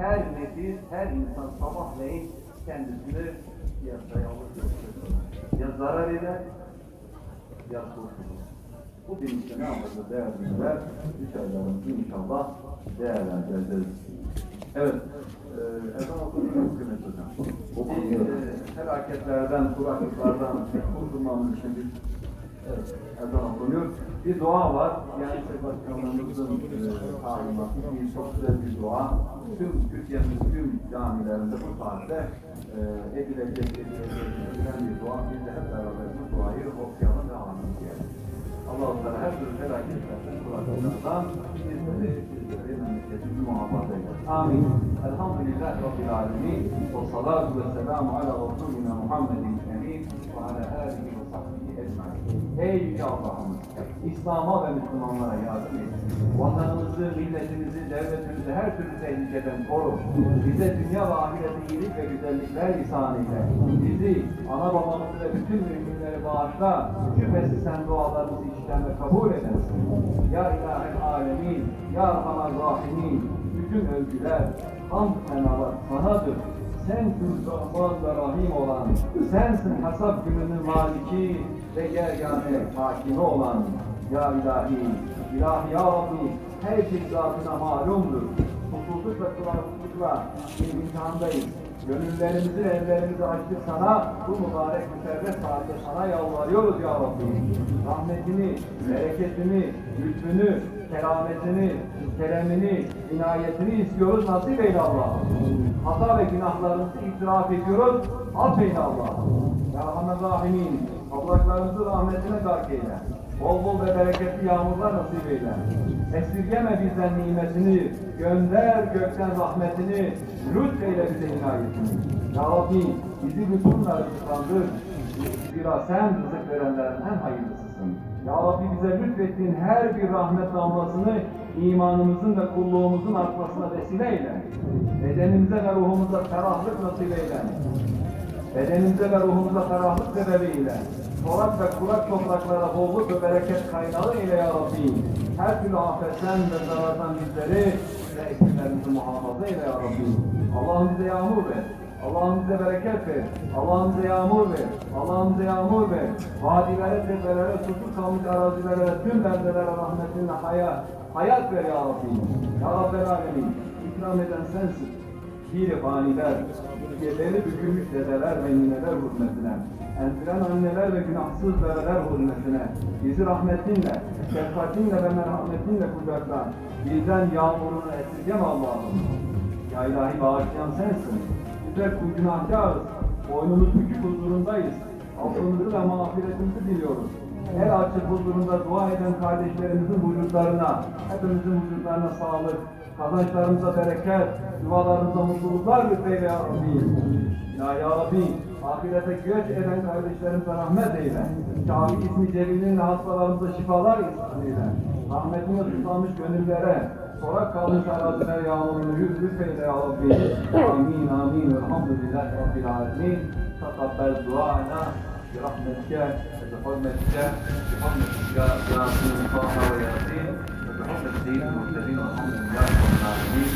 her nefis, her insan sabahleyin kendisini piyasaya alır. Ya zarar eder, ya kurtulur. Bu bilinçle ne yapacağız değerliler? Üç aylarımızı inşallah değerlendireceğiz. Evet, e, ezan okunuyor kıymetli hocam. Okunuyor. E, felaketlerden, kuraklıklardan kurtulmamız için bir ezan okunuyor. Bir dua var. Yani Başkanlığımızın e, talimatı bir çok güzel bir dua. Tüm Türkiye'nin tüm camilerinde bu saatte e, edilecek, edilecek, bir dua. Biz de hep beraber bu duayı okuyalım ve anlayalım. Allah-u Teala her türlü felaketlerden, kuraklıklardan bizleri, bizleri memleketimizi muhafaza eylesin. Amin. Elhamdülillah Rabbil Alemin. Ve salatu ve selamu ala Resulina Muhammedin emin ve ala alihi. Ey Yüce Allah'ımız! İslam'a ve Müslümanlara yardım et. Vatanımızı, milletimizi, devletimizi her türlü tehlikeden koru. Bize dünya ve ahirette iyilik ve güzellikler ihsan eyle. Bizi, ana babamızı ve bütün müminleri bağışla. Şüphesiz sen dualarımızı işiten ve kabul edersin. Ya İlahel Alemin, Ya Rahman Rahimin, bütün övgüler, hamd senalar sanadır. Sensin Rahman ve Rahim olan, sensin hesap gününün maliki ve yergane hakimi olan. Ya ilahi, ilahi ya Rabbi, her şey zatına malumdur. Mutsuzluk ve kulaksızlıkla bir imtihandayız. Gönüllerimizi, ellerimizi açtık sana, bu mübarek müserret saatte sana yalvarıyoruz ya Rabbi. Rahmetini, bereketini, lütfünü, kerametini, keremini, inayetini istiyoruz, nasip eyle Allah'ım. Hata ve günahlarımızı itiraf ediyoruz, affeyle Allah'ım. Ya Rahman Rahimin, topraklarımızı rahmetine gark eyle. Bol bol ve bereketli yağmurlar nasip eyle. Esirgeme bizden nimetini, gönder gökten rahmetini, lütfeyle bize inayetini. Ya Rabbi bizi lütfunla rızıklandır. Zira sen rızık verenlerin en hayırlısısın. Ya Rabbi bize lütfettiğin her bir rahmet damlasını imanımızın ve kulluğumuzun artmasına vesile eyle. Bedenimize ve ruhumuza ferahlık nasip eyle. Bedenimize ve ruhumuza ferahlık sebebiyle çorak ve kurak topraklara bolluk ve bereket kaynağı ile ya Rabbi. Her türlü afetten ve zarardan bizleri ve ekimlerimizi muhafaza eyle ya Rabbi. Allah'ım bize yağmur ver. Allah'ım bize bereket ver. Allah'ım bize yağmur ver. Allah'ım yağmur ver. Vadilere, tepelere, susuz kalmış arazilere, tüm beldelere rahmetinle hayat, hayat ver ya Rabbi. Ya Rabbel Alemin. İkram eden sensin. Pir faniler, geleri bükülmüş dedeler ve nineler hürmetine, endiren anneler ve günahsız bebeler hürmetine, bizi rahmetinle, şefkatinle ve merhametinle kucakla, bizden yağmurunu esirgeme Allah'ım. Ya ilahi bağışlayan sensin. Bizler kul günahkarız, boynumuz bükük huzurundayız. Affımızı ve mağfiretimizi diliyoruz. Her açık huzurunda dua eden kardeşlerimizin vücutlarına, hepimizin vücutlarına sağlık, kazançlarımıza bereket, yuvalarımıza mutluluklar lütfeyle ya Rabbi. Ya Ya Rabbi, ahirete göç eden kardeşlerimize rahmet eyle. Kavi ismi celilinle hastalarımıza şifalar ihsan eyle Rahmetine susamış gönüllere, sorak kalmış araziler yağmurunu yüz lütfeyle ya Rabbi. Amin, amin. Elhamdülillahi Rabbil alemin. Takabbel duana. برحمتك بحرمتك بحرمتك يا ياسين طه وياسين وبحرمة سيد المرسلين والحمد لله رب العالمين